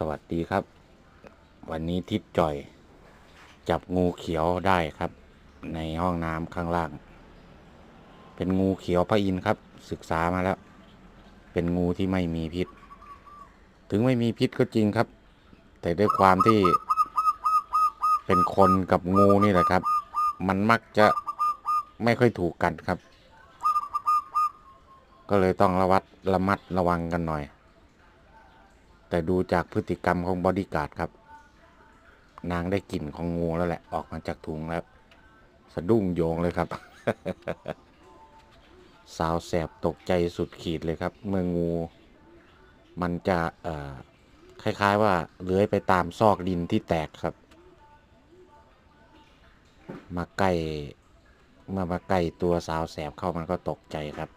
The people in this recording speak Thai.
สวัสดีครับ วันนี้ทิศจ่อย จับงูเขียวได้ครับ ในห้องน้ำข้างล่าง เป็นงูเขียวพระอินทร์ครับ ศึกษามาแล้ว เป็นงูที่ไม่มีพิษ ถึงไม่มีพิษก็จริงครับ แต่ด้วยความที่ เป็นคนกับงูนี่แหละครับ มันมักจะไม่ค่อยถูกกันครับ ก็เลยต้องระวัดระมัดระวังกันหน่อย แต่ดูจากพฤติกรรมของบอดี้การ์ดครับ นางได้กลิ่นของงูแล้วแหละออกมาจากถุงแล้ว สะดุ้งโยงเลยครับ สาวแสบตกใจสุดขีดเลยครับ เมื่องู มันจะคล้าย ๆ ว่าเลื้อยไปตามซอกดินที่แตกครับ มาใกล้เมื่อมาใกล้ตัวสาวแสบเข้ามันก็ตกใจครับ